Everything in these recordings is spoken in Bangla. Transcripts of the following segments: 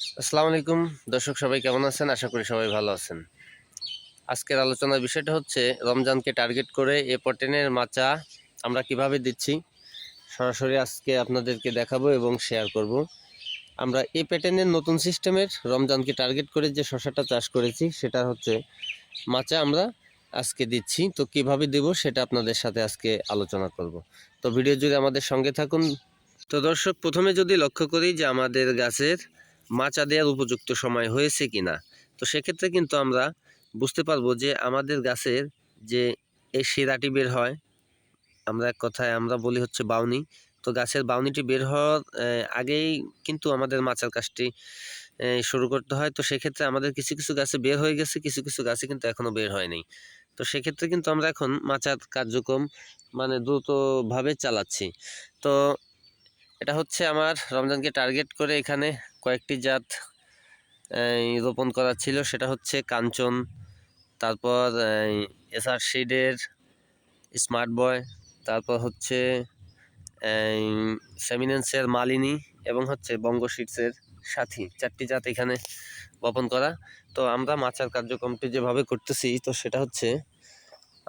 আসসালামু আলাইকুম। দর্শক সবাই কেমন আছেন? আশা করি সবাই ভালো আছেন। আজকের আলোচনার বিষয়টা হচ্ছে, রমজানকে টার্গেট করে এ পটেনের মাচা আমরা কীভাবে দিচ্ছি, সরাসরি আজকে আপনাদেরকে দেখাবো এবং শেয়ার করব। আমরা এ প্যাটার্নের নতুন সিস্টেমের রমজানকে টার্গেট করে যে শশাটা চাষ করেছি সেটা হচ্ছে মাচা আমরা আজকে দিচ্ছি। তো কীভাবে দেব সেটা আপনাদের সাথে আজকে আলোচনা করব। তো ভিডিও জুড়ে আমাদের সঙ্গে থাকুন। তো দর্শক, প্রথমে যদি লক্ষ্য করি যে আমাদের গাছের মাচা দেওয়ার উপযুক্ত সময় হয়েছে কিনা? তো সেক্ষেত্রে কিন্তু আমরা বুঝতে পারব যে আমাদের গাছের যে এই শিরাটি বের হয়, আমরা এক কথায় আমরা বলি হচ্ছে বাউনি। তো গাছের বাউনিটি বের হওয়ার আগেই কিন্তু আমাদের মাচার কাজটি শুরু করতে হয়। তো সেক্ষেত্রে আমাদের কিছু কিছু গাছে বের হয়ে গেছে, কিছু কিছু গাছে কিন্তু এখনও বের হয়নি তো সেক্ষেত্রে কিন্তু আমরা এখন মাচার কার্যক্রম মানে দ্রুতভাবে চালাচ্ছি। তো এটা হচ্ছে আমার রমজানকে টার্গেট করে এখানে কয়েকটি জাত রোপণ করা ছিল। সেটা হচ্ছে কাঞ্চন, তারপর এসআর শিডের স্মার্ট বয় তারপর হচ্ছে সেমিনেন্সের মালিনী এবং হচ্ছে বঙ্গ সিডসের সাথী। চারটি জাত এখানে বপন করা। তো আমরা মাচার কার্যক্রমটি যেভাবে করতেছি, তো সেটা হচ্ছে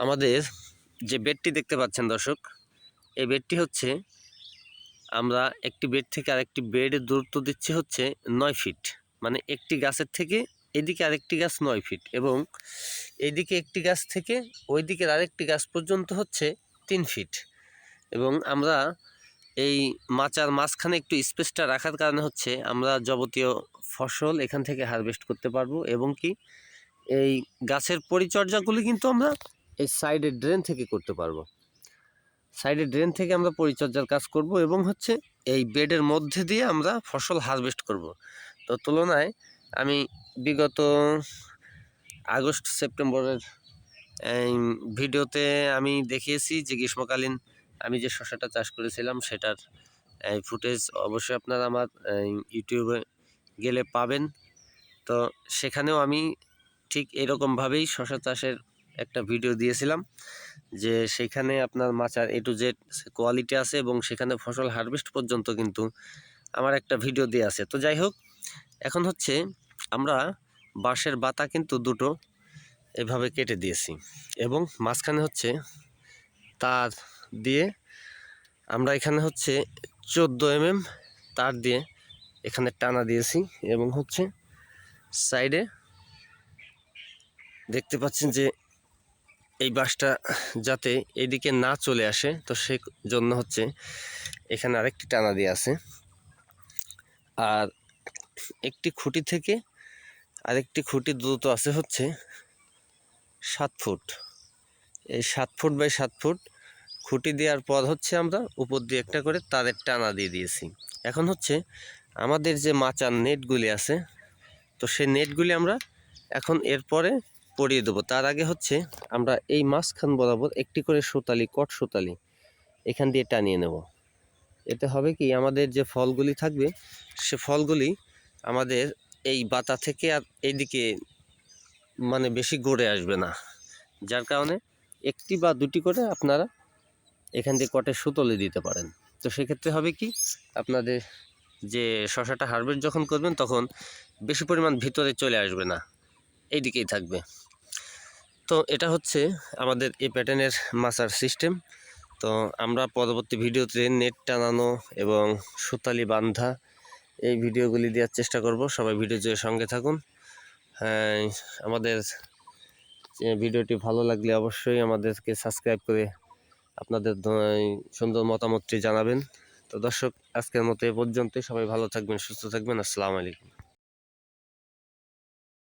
আমাদের যে বেডটি দেখতে পাচ্ছেন দর্শক, এই বেডটি হচ্ছে আমরা একটি বেড থেকে আরেকটি বেডের দূরত্ব দিচ্ছি হচ্ছে নয় ফিট। মানে একটি গাছের থেকে এদিকে আরেকটি গাছ নয় ফিট এবং এদিকে একটি গাছ থেকে ওই দিকের আরেকটি গাছ পর্যন্ত হচ্ছে তিন ফিট। এবং আমরা এই মাচার মাঝখানে একটু স্পেসটা রাখার কারণে হচ্ছে আমরা যাবতীয় ফসল এখান থেকে হারভেস্ট করতে পারব এবং কি এই গাছের পরিচর্যাগুলি কিন্তু আমরা এই সাইডের ড্রেন থেকে করতে পারব। সাইডের ড্রেন থেকে আমরা পরিচর্যার কাজ করব এবং হচ্ছে এই বেডের মধ্যে দিয়ে আমরা ফসল হারভেস্ট করব। তো তুলনায় আমি বিগত আগস্ট, সেপ্টেম্বরের ভিডিওতে আমি দেখিয়েছি যে গ্রীষ্মকালীন আমি যে শসাটা চাষ করেছিলাম সেটার ফুটেজ অবশ্যই আপনারা আমার ইউটিউবে গেলে পাবেন। তো সেখানেও আমি ঠিক এরকমভাবেই শশা চাষের একটা ভিডিও দিয়েছিলাম। যে সেখানে আপনার মাচার এ টু জেড কোয়ালিটি আছে এবং সেখানে ফসল হারভেস্ট পর্যন্ত কিন্তু আমার একটা ভিডিও দেওয়া আছে। তো যাই হোক, এখন হচ্ছে আমরা বাঁশের বাতা কিন্তু দুটো এভাবে কেটে দিয়েছি এবং মাঝখানে হচ্ছে তার দিয়ে আমরা এখানে হচ্ছে চোদ্দ এমএম তার দিয়ে এখানে টানা দিয়েছি এবং হচ্ছে সাইডে দেখতে পাচ্ছেন যে এই বাসটা যাতে এদিকে না চলে আসে, তো সে জন্য হচ্ছে এখানে আরেকটি টানা দিয়ে আছে। আর একটি খুঁটি থেকে আরেকটি খুঁটি দ্রুত আছে হচ্ছে সাত ফুট। এই সাত ফুট বাই সাত ফুট খুঁটি দেওয়ার পর হচ্ছে আমরা উপর দিয়ে একটা করে তারের টানা দিয়ে দিয়েছি। এখন হচ্ছে আমাদের যে মাচার নেটগুলি আছে, তো সেই নেটগুলি আমরা এখন এরপরে পরিয়ে দেবো। তার আগে হচ্ছে আমরা এই মাঝখান বরাবর একটি করে সুতালি, কট সুতালি এখান দিয়ে টানিয়ে নেব। এতে হবে কি আমাদের যে ফলগুলি থাকবে, সে ফলগুলি আমাদের এই বাতা থেকে আর এইদিকে মানে বেশি গড়ে আসবে না। যার কারণে একটি বা দুটি করে আপনারা এখান দিয়ে কটের সুতলে দিতে পারেন। তো সেক্ষেত্রে হবে কি আপনাদের যে শশাটা হারভেস্ট যখন করবেন তখন বেশি পরিমাণ ভিতরে চলে আসবে না এই দিকেই থাকবে। তো এটা হচ্ছে আমাদের এই প্যাটার্নের মাচার সিস্টেম তো আমরা পরবর্তী ভিডিওতে নেট টানানো এবং সুতালি বান্ধা এই ভিডিওগুলি দেওয়ার চেষ্টা করব। সবাই ভিডিও জুড়ে সঙ্গে থাকুন। হ্যাঁ, আমাদের ভিডিওটি ভালো লাগলে অবশ্যই আমাদেরকে সাবস্ক্রাইব করে আপনাদের সুন্দর মতামতটি জানাবেন। তো দর্শক আজকের মতো এ পর্যন্তই। সবাই ভালো থাকবেন সুস্থ থাকবেন। আসসালামু আলাইকুম।